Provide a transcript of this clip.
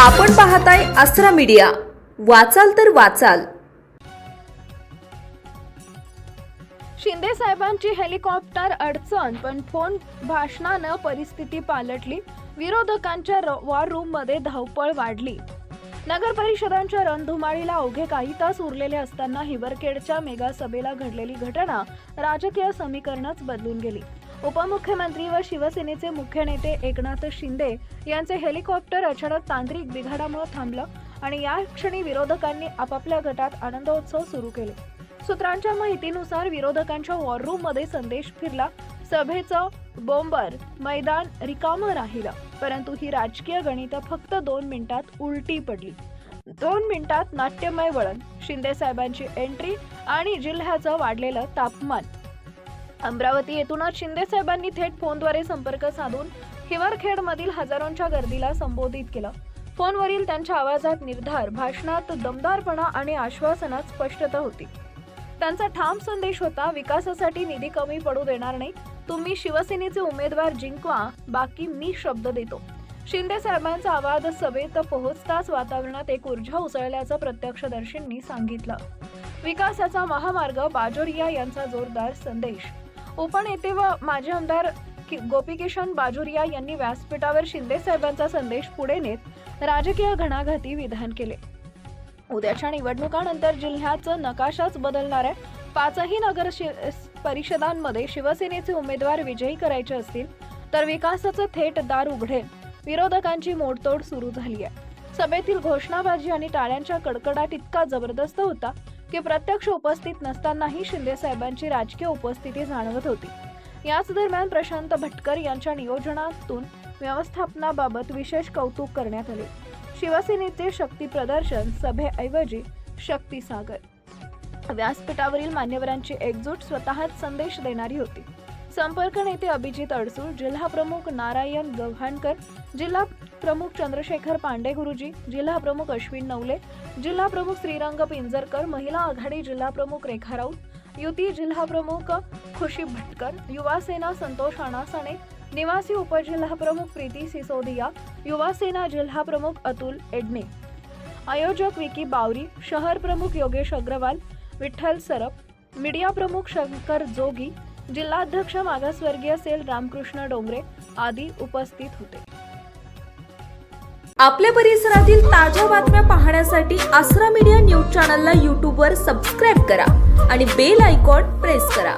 आपण पाहताय अस्त्रा मीडिया. वाचाल तर वाचाल. शिंदे साहेबांची हेलिकॉप्टर अडचण पण फोन भाषणानं परिस्थिती पालटली. विरोधकांच्या र- वॉर रूममध्ये धावपळ वाढली. नगर परिषदांच्या रणधुमाळीला अवघे काही तास उरलेले असताना हिवरखेडच्या मेगा सभेला घडलेली घटना राजकीय समीकरणच बदलून गेली. उपमुख्यमंत्री व शिवसेनेचे मुख्य नेते एकनाथ शिंदे यांचे हेलिकॉप्टर अचानक तांत्रिक बिघाडामुळे थांबलं आणि या क्षणी विरोधकांनी आपापल्या गटात आनंदोत्सव सुरू केले. सूत्रांच्या माहितीनुसार विरोधकांच्या वॉर रूममध्ये संदेश फिरला. सभेचं बोंबर मैदान रिकामं राहिलं परंतु ही राजकीय गणितं फक्त दोन मिनिटात उलटी पडली. दोन मिनिटात नाट्यमय वळण शिंदे साहेबांची एंट्री आणि जिल्ह्याचं वाढलेलं तापमान. अमरावती येथूनच शिंदे साहेबांनी थेट फोनद्वारे संपर्क साधून हिवरखेड मधील हजारोंच्या गर्दीला संबोधित केलं. फोनवरील त्यांच्या आवाजात निर्धार भाषणात दमदारपणा आणि आश्वासनात स्पष्टता होती. त्यांचा ठाम संदेश होता विकासासाठी निधी कमी पडू देणार नाही तुम्ही शिवसेनेचे उमेदवार जिंकवा बाकी मी शब्द देतो. शिंदे साहेबांचा आवाज सभेत पोहोचताच वातावरणात एक ऊर्जा उसळल्याचं प्रत्यक्षदर्शींनी सांगितलं. विकासाचा महामार्ग बाजोरिया यांचा जोरदार संदेश. उपनेते व माजी आमदार गोपीकिशन बाजोरिया यांनी व्यासपीठावर शिंदे साहेबांचा संदेश पुढे नेत राजकीय घणाघाती विधान केले. उद्याच्या निवडणुकानंतर जिल्ह्याचं नकाशाच बदलणाऱ्या पाचही नगर परिषदांमध्ये शिवसेनेचे उमेदवार विजयी करायचे असतील तर विकासाचं थेट दार उघडेल. विरोधकांची मोडतोड सुरू झाली आहे सभेतील घोषणाबाजी आणि टाळ्यांच्या कडकडाट इतका जबरदस्त होता की प्रत्यक्ष उपस्थित नसतानाही शिंदे साहेबांची राजकीय उपस्थिती जाणवत होती. याच दरम्यान प्रशांत भटकर यांच्या नियोजनातून व्यवस्थापनाबाबत विशेष कौतुक करण्यात आले. शिवसेनेचे शक्ती प्रदर्शन सभेऐवजी शक्तीसागर व्यासपीठावरील मान्यवरांची एकजूट स्वतःच संदेश देणारी होती. संपर्क नेते अभिजित अडसूळ जिल्हा प्रमुख नारायण गव्हाणकर जिल्हा प्रमुख चंद्रशेखर पांडे गुरुजी जिल्हा प्रमुख अश्विन नवले जिल्हा प्रमुख श्रीरंग पिंजरकर महिला आघाडी जिल्हा प्रमुख रेखा राऊत युती जिल्हा प्रमुख खुशी भटकर युवा सेना संतोष अणासाणे निवासी उपजिल्हा प्रमुख प्रीती सिसोदिया युवा सेना जिल्हा प्रमुख अतुल एडने आयोजक विकी बावरी शहर प्रमुख योगेश अग्रवाल विठ्ठल सरप मीडिया प्रमुख शंकर जोगी जिल्हाध्यक्ष मागासवर्गीय सेल रामकृष्ण डोंगरे आदी उपस्थित होते. आपल्या परिसरातील ताज्या बातम्या पाहण्यासाठी आसरा मीडिया न्यूज चॅनलला यूट्यूबवर सबस्क्राईब करा आणि बेल आयकॉन प्रेस करा.